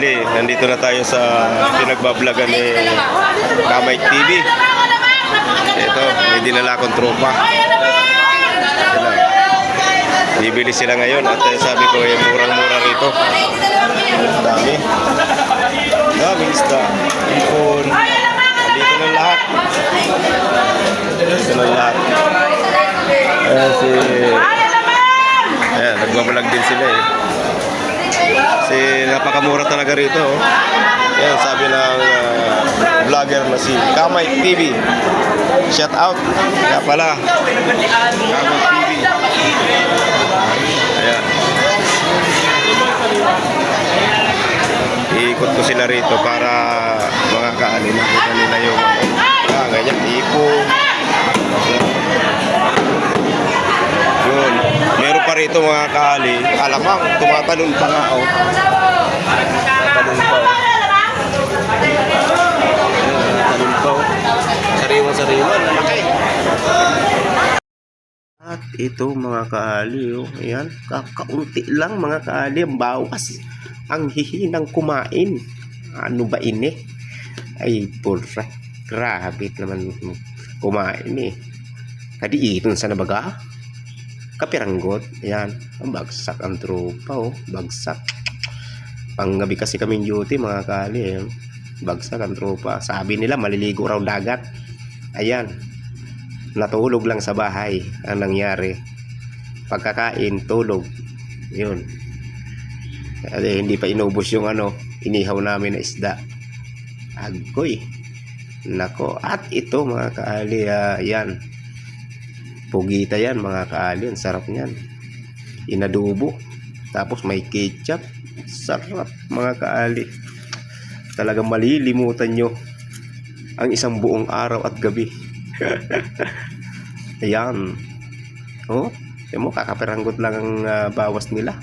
kaali, nandito na tayo sa pinagbablagan ni Kamay TV. Ito, may dinala akong tropa. Bibili sila ngayon at eh, sabi ko, eh, murang-mura rito. Dami. Dami isda. Ipon. Dito na lahat. Dito na lahat. Ayan si... Ayan, nagbabalag din sila eh. Kasi napakamura talaga rito. Oh. Yan, sabi ng ah, vlogger na si Kamay TV. Shout out. Kaya pala. Kamay TV. Ayan. Iikot ko sila rito para mga kaali makita nila yung rito mga kaali. Alamang, tumatalon pa nga. Oh. Tumatalon pa. Tumatalon pa. Oh. Sariwan-sariwan. Malaki. At ito mga kaali. Oh. Ayan. Kakaunti lang mga kaali. Ang bawas. Ang hihinang kumain. Ano ba ini? Ay, pulra. Grabe naman kumain eh. Kadi iton sa nabaga. Kapiranggot. Ayan. Ang bagsak ang tropa oh. Bagsak. Panggabi kasi kaming duty mga kali eh. Bagsak ang tropa. Sabi nila maliligo raw dagat. Ayan. Natulog lang sa bahay ang nangyari. Pagkakain, tulog. Yun. Eh, hindi pa inubos yung ano, inihaw namin na isda. Agoy. Nako. At ito mga kaali, ah, yan. Pugita yan mga kaali. Ang sarap niyan. Inadubo. Tapos may ketchup. Sarap mga kaali. Talagang malilimutan nyo ang isang buong araw at gabi. Ayan. Oh, mo, kakapiranggot lang ang ah, bawas nila.